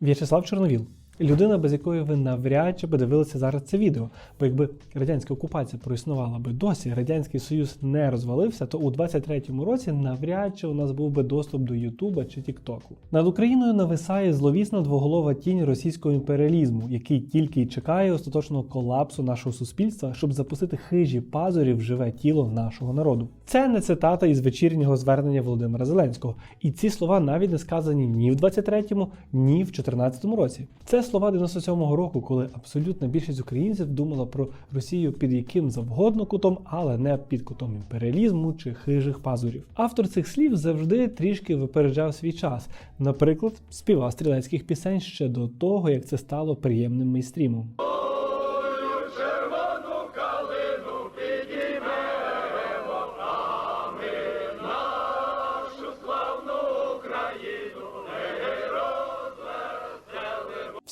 В'ячеслав Чорновіл. Людина, без якої ви навряд чи подивилися зараз це відео. Бо якби радянська окупація проіснувала би досі, радянський союз не розвалився, то у 23-му році навряд чи у нас був би доступ до Ютуба чи Тіктоку. Над Україною нависає зловісна двоголова тінь російського імперіалізму, який тільки й чекає остаточного колапсу нашого суспільства, щоб запустити хижі пазурі в живе тіло нашого народу. Це не цитата із вечірнього звернення Володимира Зеленського, і ці слова навіть не сказані ні в 23-му, ні в 14-му році. Це слова 97-го року, коли абсолютна більшість українців думала про Росію під яким завгодно кутом, але не під кутом імперіалізму чи хижих пазурів. Автор цих слів завжди трішки випереджав свій час. Наприклад, співав стрілецьких пісень ще до того, як це стало приємним мейстрімом.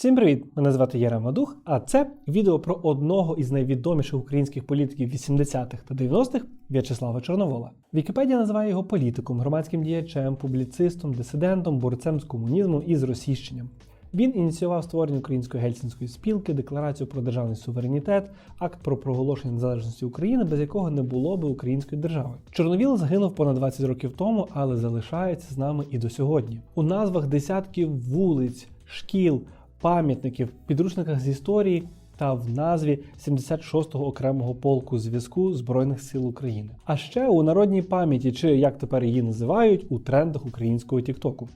Всім привіт! Мене звати Єра Мадух, а це відео про одного із найвідоміших українських політиків 80-х та 90-х В'ячеслава Чорновола. Вікіпедія називає його політиком, громадським діячем, публіцистом, дисидентом, борцем з комунізмом і з російщенням. Він ініціював створення української гельсінської спілки, декларацію про державний суверенітет, акт про проголошення незалежності України, без якого не було би української держави. Чорновіл загинув понад 20 років тому, але залишається з нами і до сьогодні. У назвах десятків вулиць, шкіл, пам'ятників, підручниках з історії та в назві 76-го окремого полку зв'язку Збройних сил України. А ще у народній пам'яті, чи як тепер її називають, у трендах українського Тіктоку.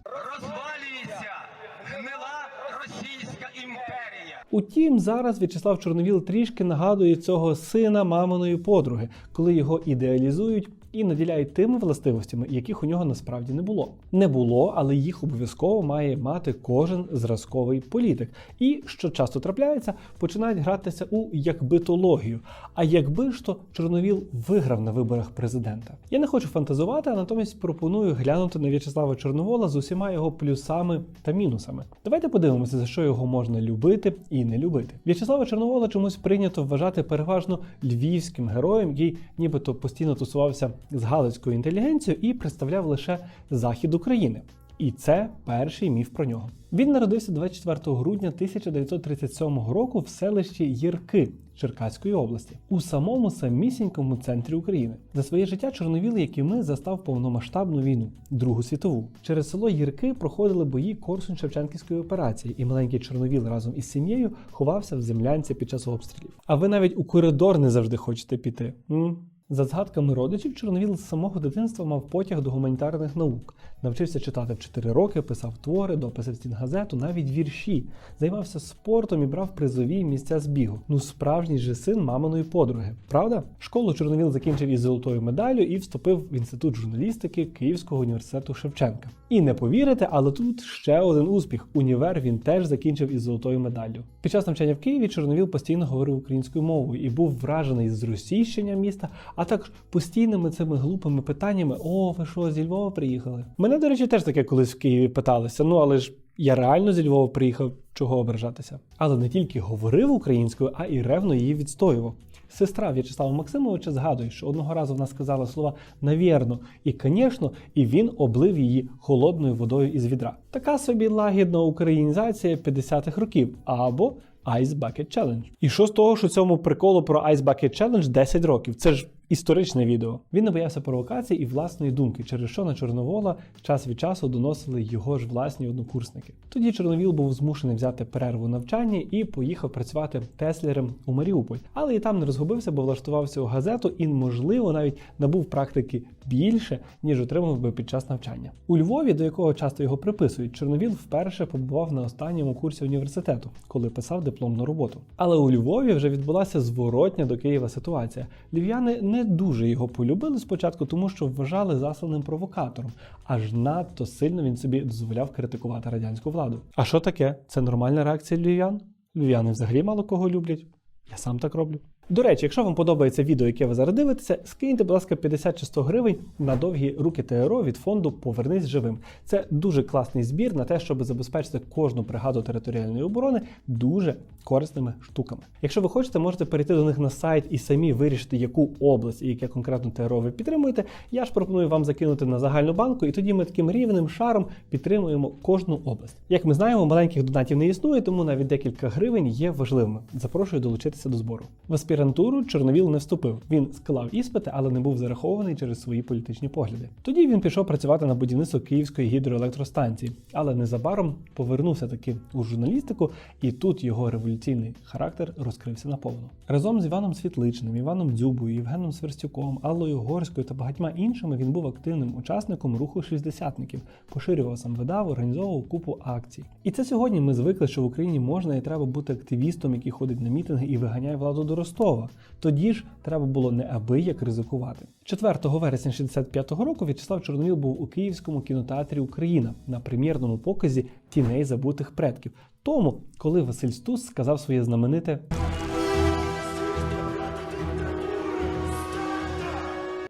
Утім, зараз В'ячеслав Чорновіл трішки нагадує цього сина маминої подруги, коли його ідеалізують і наділяють тими властивостями, яких у нього насправді не було. Не було, але їх обов'язково має мати кожен зразковий політик. І що часто трапляється, починають гратися у якбитологію. А якби ж то Чорновіл виграв на виборах президента. Я не хочу фантазувати, а натомість пропоную глянути на В'ячеслава Чорновола з усіма його плюсами та мінусами. Давайте подивимося, за що його можна любити і не любити. В'ячеслава Чорновола чомусь прийнято вважати переважно львівським героєм, який нібито постійно тусувався з галицькою інтелігенцією і представляв лише захід України. І це перший міф про нього. Він народився 24 грудня 1937 року в селищі Єрки Черкаської області, у самому самісінькому центрі України. За своє життя Чорновіл, як і ми, застав повномасштабну війну Другу світову. Через село Єрки проходили бої корсунь Шевченківської операції, і маленький Чорновіл разом із сім'єю ховався в землянці під час обстрілів. А ви навіть у коридор не завжди хочете піти. М? За згадками родичів, Чорновіл з самого дитинства мав потяг до гуманітарних наук, навчився читати в 4 роки, писав твори, дописи в стінгазету, навіть вірші, займався спортом і брав призові місця збігу. Ну, справжній же син маминої подруги, правда? Школу Чорновіл закінчив із золотою медаллю і вступив в інститут журналістики Київського університету Шевченка. І не повірите, але тут ще один успіх. Універ він теж закінчив із золотою медаллю. Під час навчання в Києві Чорновіл постійно говорив українською мовою і був вражений зросійщення міста, а також постійними цими глупими питаннями: О, ви що, зі Львова приїхали? Мене, до речі, теж таке колись в Києві питалися. Ну але ж я реально зі Львова приїхав, чого ображатися. Але не тільки говорив українською, а і ревно її відстоював. Сестра В'ячеслава Максимовича згадує, що одного разу вона сказала слова навірно і «конечно», і він облив її холодною водою із відра. Така собі лагідна українізація 50-х років або Ice Bucket Challenge. І що з того, що цьому приколу про Ice Bucket Challenge 10 років? Це ж історичне відео. Він не боявся провокацій і власної думки, через що на Чорновола час від часу доносили його ж власні однокурсники. Тоді Чорновіл був змушений взяти перерву навчання і поїхав працювати теслером у Маріуполь. Але і там не розгубився, бо влаштувався у газету і, можливо, навіть набув практики більше, ніж отримав би під час навчання. У Львові, до якого часто його приписують, Чорновіл вперше побував на останньому курсі університету, коли писав дипломну роботу. Але у Львові вже відбулася зворотня до Києва ситуація. Львів'яни не дуже його полюбили спочатку, тому що вважали засланим провокатором, аж надто сильно він собі дозволяв критикувати радянську владу. А що таке? Це нормальна реакція львів'ян? Львів'яни взагалі мало кого люблять. Я сам так роблю. До речі, якщо вам подобається відео, яке ви зараз дивитеся, скиньте, будь ласка, 50 чи 100 гривень на довгі руки ТРО від фонду Повернись живим. Це дуже класний збір на те, щоб забезпечити кожну бригаду територіальної оборони дуже корисними штуками. Якщо ви хочете, можете перейти до них на сайт і самі вирішити, яку область і яке конкретно ТРО ви підтримуєте. Я ж пропоную вам закинути на загальну банку, і тоді ми таким рівним шаром підтримуємо кожну область. Як ми знаємо, маленьких донатів не існує, тому навіть декілька гривень є важливими. Запрошую долучитися до збору. Аспірантуру Чорновіл не вступив. Він склав іспити, але не був зарахований через свої політичні погляди. Тоді він пішов працювати на будівництво Київської гідроелектростанції, але незабаром повернувся таки у журналістику, і тут його революційний характер розкрився наповну. Разом з Іваном Світличним, Іваном Дзюбою, Євгеном Сверстюком, Аллою Горською та багатьма іншими він був активним учасником руху шістдесятників, поширював сам видав, організовував купу акцій. І це сьогодні ми звикли, що в Україні можна і треба бути активістом, який ходить на мітинги і виганяє владу до Ростова. Тоді ж треба було неабияк ризикувати. 4 вересня 65-го року В'ячеслав Чорновіл був у Київському кінотеатрі Україна на прем'єрному показі Тіней забутих предків. Тому, коли Василь Стус сказав своє знамените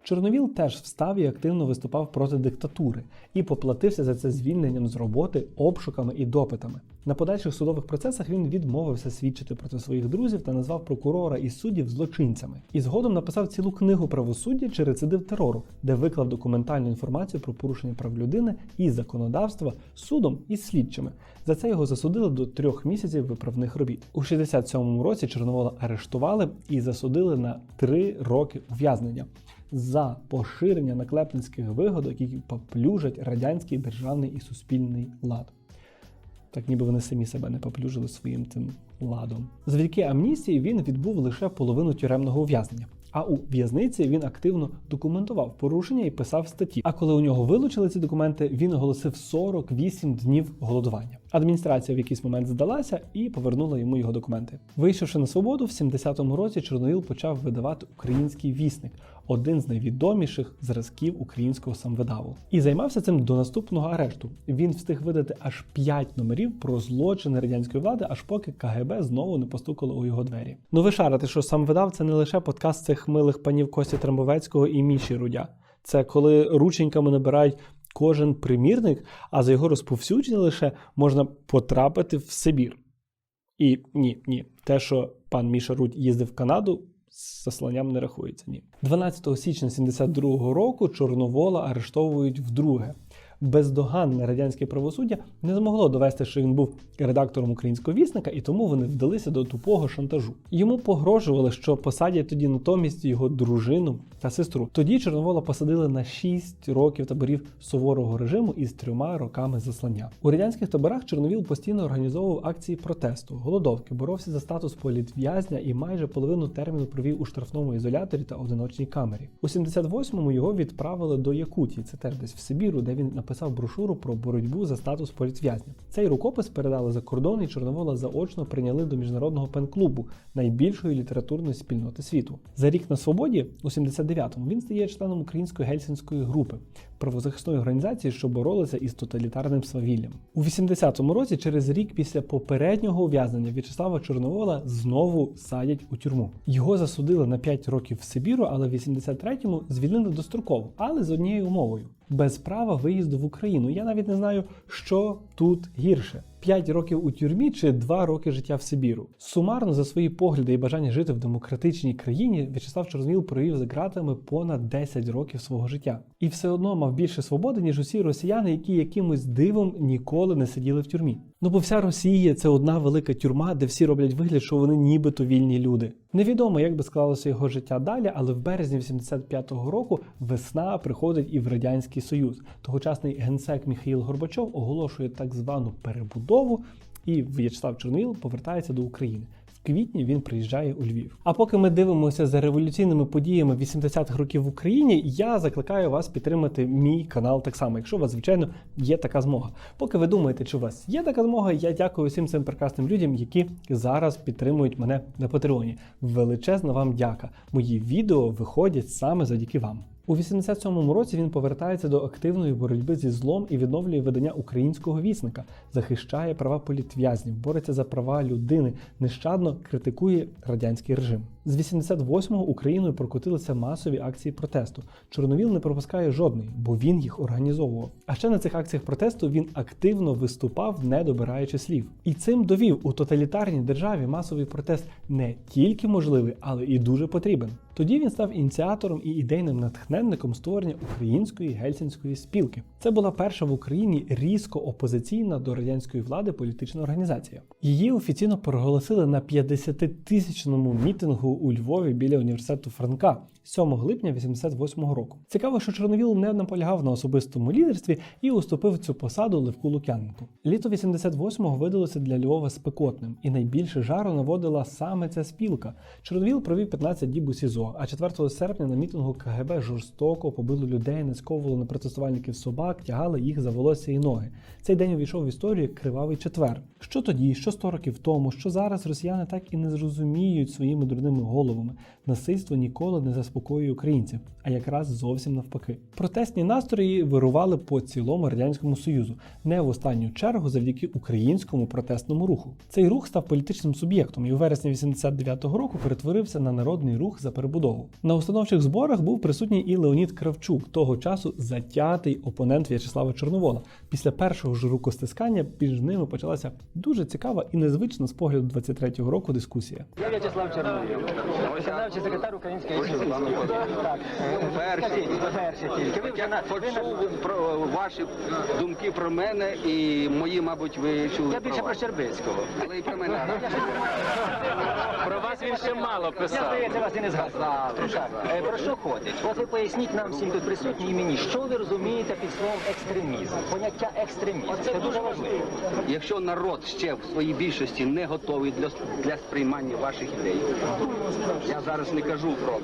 Чорновіл теж встав і активно виступав проти диктатури і поплатився за це звільненням з роботи, обшуками і допитами. На подальших судових процесах він відмовився свідчити проти своїх друзів та назвав прокурора і суддів злочинцями. І згодом написав цілу книгу правосуддя чи рецидив терору, де виклав документальну інформацію про порушення прав людини і законодавства судом і слідчими. За це його засудили до трьох місяців виправних робіт. У 67-му році Чорновола арештували і засудили на три роки ув'язнення за поширення наклепницьких вигодок, які поплюжать радянський державний і суспільний лад. Так ніби вони самі себе не поплюжили своїм цим ладом. Завдяки амністії він відбув лише половину тюремного ув'язнення. А у в'язниці він активно документував порушення і писав статті. А коли у нього вилучили ці документи, він оголосив 48 днів голодування. Адміністрація в якийсь момент здалася і повернула йому його документи. Вийшовши на свободу, в 70-му році Чорновіл почав видавати український вісник, один з найвідоміших зразків українського самвидаву. І займався цим до наступного арешту. Він встиг видати аж 5 номерів про злочини радянської влади, аж поки КГБ знову не постукало у його двері. Ну ви шарите, що сам видав це не лише подкаст цих милих панів Кості Трамбовецького і Міші Рудя. Це коли рученьками набирають кожен примірник, а за його розповсюдження лише можна потрапити в Сибір. І ні, ні, те, що пан Міша Рудь їздив в Канаду, з засланням не рахується. Ні. 12 січня 72-го року Чорновола арештовують вдруге. Бездоганне радянське правосуддя не змогло довести, що він був редактором українського вісника, і тому вони вдалися до тупого шантажу. Йому погрожували, що посадять тоді натомість його дружину та сестру. Тоді Чорновола посадили на 6 років таборів суворого режиму із трьома роками заслання. У радянських таборах Чорновіл постійно організовував акції протесту, голодовки, боровся за статус політв'язня і майже половину терміну провів у штрафному ізоляторі та одиночній камері. У 78-му його відправили до Якутії, це теж десь в Сибіру, де він написав брошуру про боротьбу за статус політв'язня. Цей рукопис передали за кордон, і Чорновола заочно прийняли до міжнародного пен-клубу, найбільшої літературної спільноти світу. За рік на свободі, у 79-му, він стає членом української гельсінської групи, правозахисної організації, що боролися із тоталітарним свавіллям. У 80-му році, через рік після попереднього ув'язнення В'ячеслава Чорновола знову садять у тюрму. Його засудили на 5 років в Сибіру, але в 83-му звільнили достроково, але з однією умовою без права виїзду в Україну. Я навіть не знаю, що тут гірше. 5 років у тюрмі чи 2 роки життя в Сибіру. Сумарно за свої погляди і бажання жити в демократичній країні В'ячеслав Чорзміл провів за ґратами понад 10 років свого життя. І все одно мав більше свободи, ніж усі росіяни, які якимось дивом ніколи не сиділи в тюрмі. Ну бо вся Росія це одна велика тюрма, де всі роблять вигляд, що вони нібито вільні люди. Невідомо, як би склалося його життя далі, але в березні 85-го року весна приходить і в радянський союз. Тогочасний генсек Міхаїл Горбачов оголошує так звану перебудову, і В'ячеслав Чорнил повертається до України. Квітні він приїжджає у Львів. А поки ми дивимося за революційними подіями 80-х років в Україні, я закликаю вас підтримати мій канал так само, якщо у вас, звичайно, є така змога. Поки ви думаєте, чи у вас є така змога, я дякую всім цим прекрасним людям, які зараз підтримують мене на Патреоні. Величезна вам дяка. Мої відео виходять саме завдяки вам. У 87-му році він повертається до активної боротьби зі злом і відновлює видання українського вісника, захищає права політв'язнів, бореться за права людини, нещадно критикує радянський режим. З 88-го Україною прокотилися масові акції протесту. Чорновіл не пропускає жодної, бо він їх організовував. А ще на цих акціях протесту він активно виступав, не добираючи слів. І цим довів у тоталітарній державі масовий протест не тільки можливий, але і дуже потрібен. Тоді він став ініціатором і ідейним натхненником створення української гельсінської спілки. Це була перша в Україні різко опозиційна до радянської влади політична організація. Її офіційно проголосили на 50-тисячному мітингу у Львові біля університету Франка 7 липня 88 року. Цікаво, що Чорновіл не наполягав на особистому лідерстві і уступив цю посаду Левку Лук'яненку. Літо 88-го видалося для Львова спекотним, і найбільше жару наводила саме ця спілка. Чорновіл провів 15 діб у СІЗО, а 4 серпня на мітингу КГБ жорстоко побило людей, нацьковували на протестувальників собак, тягали їх за волосся і ноги. Цей день увійшов в історію як кривавий четвер. Що тоді, що 100 років тому, що зараз росіяни так і не зрозуміють своїми дурними головами. Насильство ніколи не заспокоює українців, а якраз зовсім навпаки. Протестні настрої вирували по цілому радянському союзу, не в останню чергу завдяки українському протестному руху. Цей рух став політичним суб'єктом і у вересні 89-го року перетворився на народний рух за перебудову. На установчих зборах був присутній і Леонід Кравчук, того часу затятий опонент В'ячеслава Чорновола. Після першого ж рукостискання між ними почалася дуже цікава і незвична з погляду 23-го року дискусія. Я В'ячеслав Чорновіл, виконавчий секретар Української скажіть, перший тільки. Ви вже на ви на- Почув про ваші думки про мене і мої, мабуть, ви чули. я більше про вас. Щербицького. Але і про мене. Про вас він ще мало Я писав. здається, вас і не згадав. Е, Про що ходить? От ви поясніть нам всім тут присутнім і мені, що ви розумієте під словом екстремізм? Поняття екстремізм. Це дуже важливо. Якщо народ ще в своїй більшості не готовий для, для сприймання ваших ідей, я зараз не кажу про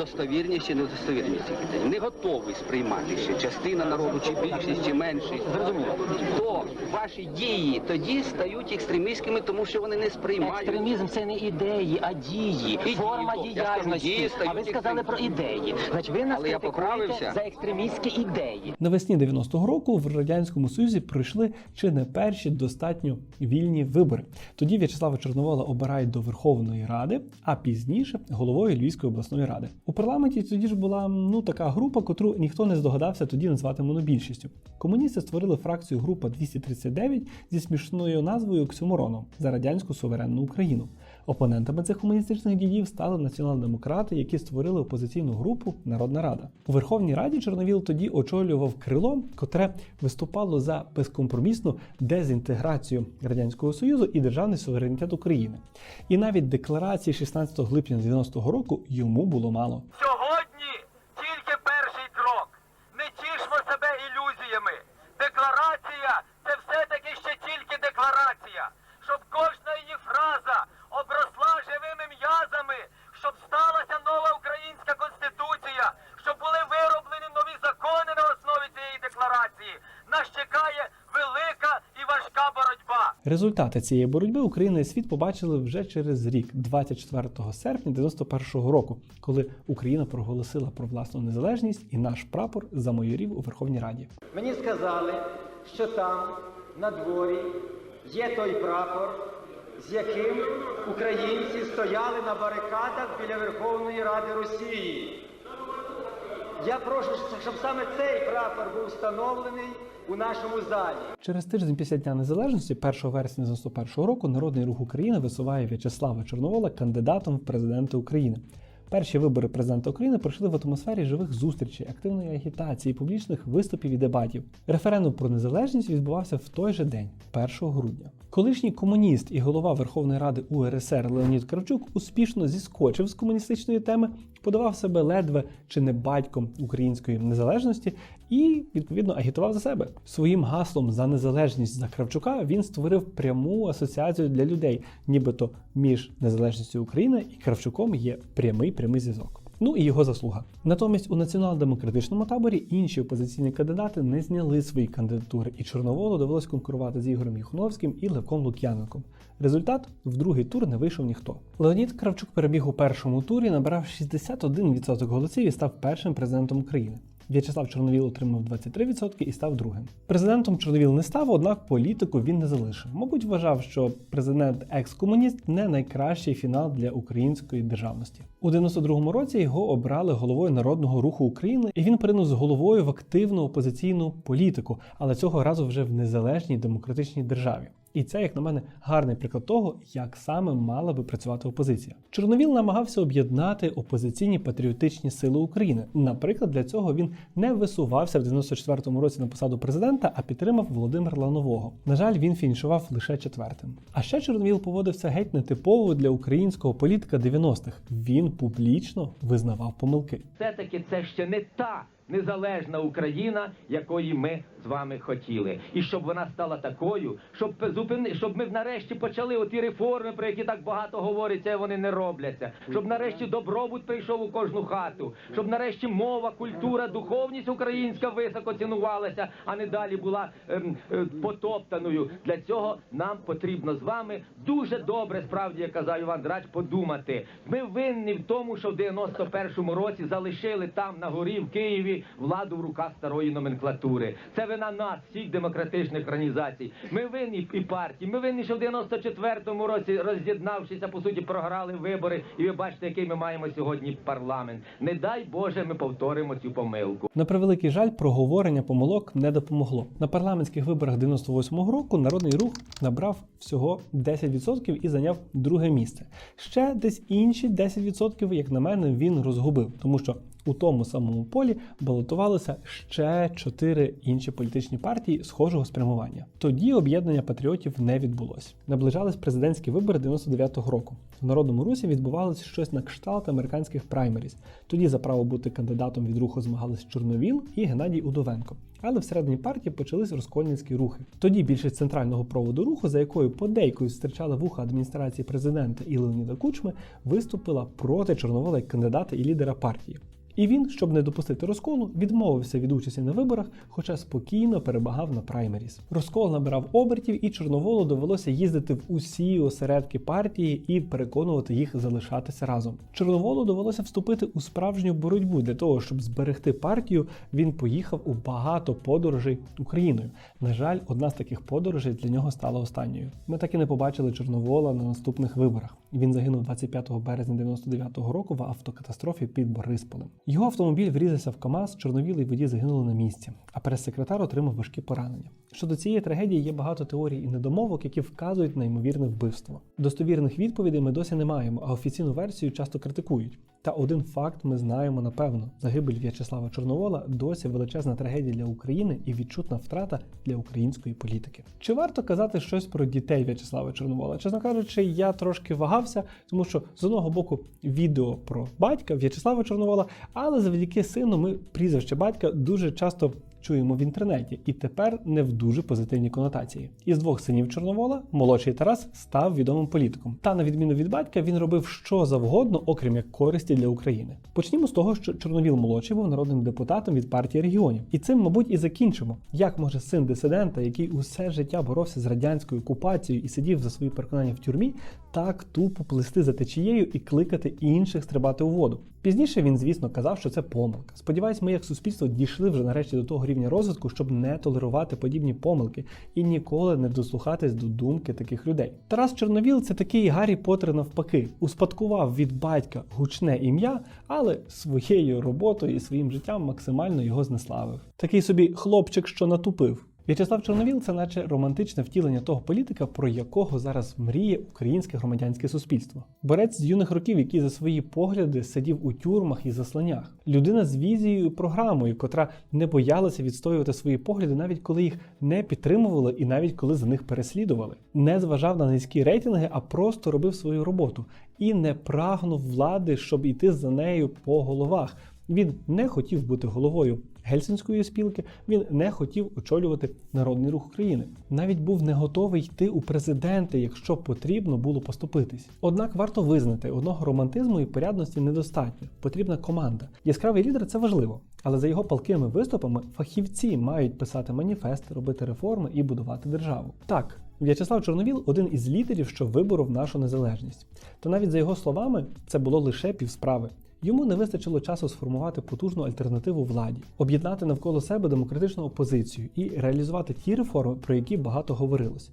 достовірність чи недостовірність цих не готовий сприймати ще частина народу, чи більшість, чи меншість, Зрозуміло. то ваші дії тоді стають екстремістськими, тому що вони не сприймають. Екстремізм це не ідеї, а дії, І форма дії. Я скажу, діяльності. дії стають А ви сказали про ідеї. Значить, ви нас Але я критикуєте поправився. за екстремістські ідеї. Навесні 90-го року в радянському союзі пройшли чи не перші достатньо вільні вибори. Тоді В'ячеслава Чорновола обирають до Верховної Ради, а пізніше головою Львівської обласної ради. У парламенті тоді ж була ну така група, котру ніхто не здогадався тоді назвати монобільшістю. Комуністи створили фракцію група 239 зі смішною назвою Оксюмороном за радянську суверенну Україну. Опонентами цих комуністичних діїв стали націонал-демократи, які створили опозиційну групу Народна Рада. У Верховній Раді Чорновіл тоді очолював крило, котре виступало за безкомпромісну дезінтеграцію радянського союзу і державний суверенітет України. І навіть декларації 16 липня 90-го року йому було мало. Сьогодні тільки перший крок. Не тішмо себе ілюзіями. Декларація це все-таки ще тільки декларація. Щоб кожна її фраза обросла живими м'язами, щоб сталася нова українська конституція, щоб були вироблені нові закони на основі цієї декларації. Нас чекає велика і важка боротьба. Результати цієї боротьби Україна і світ побачили вже через рік, 24 серпня 91-го року, коли Україна проголосила про власну незалежність і наш прапор замайорів у Верховній Раді. Мені сказали, що там, на дворі, є той прапор, з яким українці стояли на барикадах біля Верховної Ради Росії. Я прошу, щоб саме цей прапор був встановлений у нашому залі. Через тиждень після Дня Незалежності, 1 вересня 91 року, Народний рух України висуває В'ячеслава Чорновола кандидатом в президенти України. Перші вибори президента України пройшли в атмосфері живих зустрічей, активної агітації, публічних виступів і дебатів. Референдум про незалежність відбувався в той же день, 1 грудня. Колишній комуніст і голова Верховної Ради УРСР Леонід Кравчук успішно зіскочив з комуністичної теми, подавав себе ледве чи не батьком української незалежності і відповідно агітував за себе. Своїм гаслом за незалежність за Кравчука він створив пряму асоціацію для людей, нібито між незалежністю України і Кравчуком є прямий прямий зв'язок. Ну і його заслуга. Натомість у націонал-демократичному таборі інші опозиційні кандидати не зняли свої кандидатури, і Чорноволу довелось конкурувати з Ігорем Юхновським і Левком Лук'яненком. Результат в другий тур не вийшов ніхто. Леонід Кравчук перебіг у першому турі, набрав 61% голосів і став першим президентом України. В'ячеслав Чорновіл отримав 23% і став другим. Президентом Чорновіл не став, однак політику він не залишив. Мабуть, вважав, що президент екс-комуніст не найкращий фінал для української державності. У 92-му році його обрали головою народного руху України, і він з головою в активну опозиційну політику, але цього разу вже в незалежній демократичній державі. І це, як на мене, гарний приклад того, як саме мала би працювати опозиція. Чорновіл намагався об'єднати опозиційні патріотичні сили України. Наприклад, для цього він не висувався в 94-му році на посаду президента, а підтримав Володимира Ланового. На жаль, він фінішував лише четвертим. А ще Чорновіл поводився геть нетипово для українського політика 90-х. Він публічно визнавав помилки. все-таки це ще не та незалежна Україна, якої ми з вами хотіли. І щоб вона стала такою, щоб зупини, щоб ми нарешті почали оті реформи, про які так багато говориться, і вони не робляться. Щоб нарешті добробут прийшов у кожну хату, щоб нарешті мова, культура, духовність українська високо цінувалася, а не далі була ем, е, потоптаною. Для цього нам потрібно з вами дуже добре, справді, як казав Іван Драч, подумати. Ми винні в тому, що в 91-му році залишили там на горі в Києві владу в руках старої номенклатури. Це вина нас, всіх демократичних організацій. Ми винні і партії. Ми винні, що в 94-му році, роз'єднавшися, по суті, програли вибори. І ви бачите, який ми маємо сьогодні парламент. Не дай Боже, ми повторимо цю помилку. На превеликий жаль, проговорення помилок не допомогло. На парламентських виборах 98-го року народний рух набрав всього 10% і зайняв друге місце. Ще десь інші 10%, як на мене, він розгубив, тому що у тому самому полі балотувалися ще чотири інші політичні партії схожого спрямування. Тоді об'єднання патріотів не відбулось. Наближались президентські вибори 99-го року. В народному русі відбувалося щось на кшталт американських праймеріз. Тоді за право бути кандидатом від руху змагались Чорновіл і Геннадій Удовенко. Але всередині партії почались розкольницькі рухи. Тоді більшість центрального проводу руху, за якою подейкою зустрічала вуха адміністрації президента і Леоніда Кучми, виступила проти Чорновола як кандидата і лідера партії. І він, щоб не допустити розколу, відмовився від участі на виборах, хоча спокійно перебагав на праймеріс. Розкол набирав обертів, і Чорноволу довелося їздити в усі осередки партії і переконувати їх залишатися разом. Чорноволу довелося вступити у справжню боротьбу для того, щоб зберегти партію. Він поїхав у багато подорожей Україною. На жаль, одна з таких подорожей для нього стала останньою. Ми так і не побачили Чорновола на наступних виборах. Він загинув 25 березня 99-го року в автокатастрофі під Борисполем. Його автомобіль врізався в КАМАЗ, чорновілий водій загинули на місці, а прес-секретар отримав важкі поранення. Щодо цієї трагедії є багато теорій і недомовок, які вказують на ймовірне вбивство. Достовірних відповідей ми досі не маємо, а офіційну версію часто критикують. Та один факт ми знаємо напевно: загибель В'ячеслава Чорновола досі величезна трагедія для України і відчутна втрата для української політики. Чи варто казати щось про дітей В'ячеслава Чорновола? Чесно кажучи, я трошки вагався, тому що з одного боку відео про батька В'ячеслава Чорновола, але завдяки сину ми прізвище батька дуже часто чуємо в інтернеті, і тепер не в дуже позитивній конотації. Із двох синів Чорновола молодший Тарас став відомим політиком. Та на відміну від батька, він робив що завгодно, окрім як користі для України. Почнімо з того, що Чорновіл молодший був народним депутатом від партії регіонів, і цим, мабуть, і закінчимо. Як може син дисидента, який усе життя боровся з радянською окупацією і сидів за свої переконання в тюрмі, так тупо плисти за течією і кликати інших стрибати у воду. Пізніше він, звісно, казав, що це помилка. Сподіваюсь, ми як суспільство дійшли вже нарешті до того рівня розвитку, щоб не толерувати подібні помилки і ніколи не дослухатись до думки таких людей. Тарас Чорновіл це такий Гаррі Поттер навпаки, успадкував від батька гучне ім'я, але своєю роботою і своїм життям максимально його знеславив. Такий собі хлопчик, що натупив. В'ячеслав Чорновіл це наче романтичне втілення того політика, про якого зараз мріє українське громадянське суспільство. Борець з юних років, який за свої погляди сидів у тюрмах і засланнях. Людина з візією і програмою, котра не боялася відстоювати свої погляди, навіть коли їх не підтримували і навіть коли за них переслідували. Не зважав на низькі рейтинги, а просто робив свою роботу і не прагнув влади, щоб іти за нею по головах. Він не хотів бути головою гельсінської спілки, він не хотів очолювати народний рух України. Навіть був не готовий йти у президенти, якщо потрібно було поступитись. Однак варто визнати, одного романтизму і порядності недостатньо. Потрібна команда. Яскравий лідер це важливо, але за його палкими виступами фахівці мають писати маніфест, робити реформи і будувати державу. Так. В'ячеслав Чорновіл один із лідерів, що виборов нашу незалежність. Та навіть за його словами, це було лише півсправи. Йому не вистачило часу сформувати потужну альтернативу владі, об'єднати навколо себе демократичну опозицію і реалізувати ті реформи, про які багато говорилось.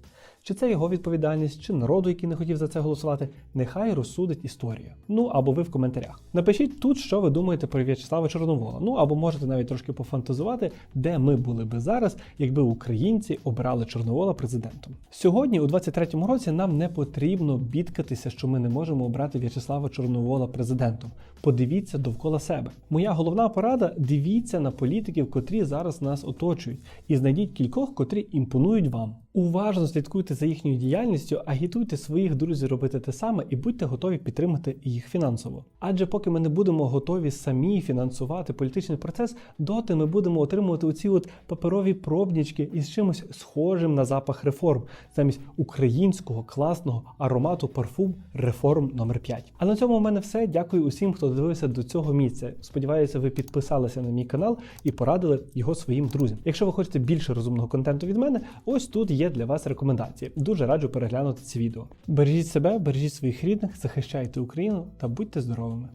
Чи це його відповідальність, чи народу, який не хотів за це голосувати, нехай розсудить історія. Ну або ви в коментарях. Напишіть тут, що ви думаєте про В'ячеслава Чорновола. Ну або можете навіть трошки пофантазувати, де ми були би зараз, якби українці обирали Чорновола президентом. Сьогодні, у 23-му році, нам не потрібно бідкатися, що ми не можемо обрати В'ячеслава Чорновола президентом. Подивіться довкола себе. Моя головна порада: дивіться на політиків, котрі зараз нас оточують, і знайдіть кількох, котрі імпонують вам. Уважно слідкуйте за їхньою діяльністю, агітуйте своїх друзів робити те саме і будьте готові підтримати їх фінансово. Адже поки ми не будемо готові самі фінансувати політичний процес, доти ми будемо отримувати оці от паперові пробнічки із чимось схожим на запах реформ, замість українського класного аромату парфум реформ номер 5 А на цьому у мене все. Дякую усім, хто дивився до цього місця. Сподіваюся, ви підписалися на мій канал і порадили його своїм друзям. Якщо ви хочете більше розумного контенту від мене, ось тут є для вас рекомендації. Дуже раджу переглянути це відео. Бережіть себе, бережіть своїх рідних, захищайте Україну та будьте здоровими.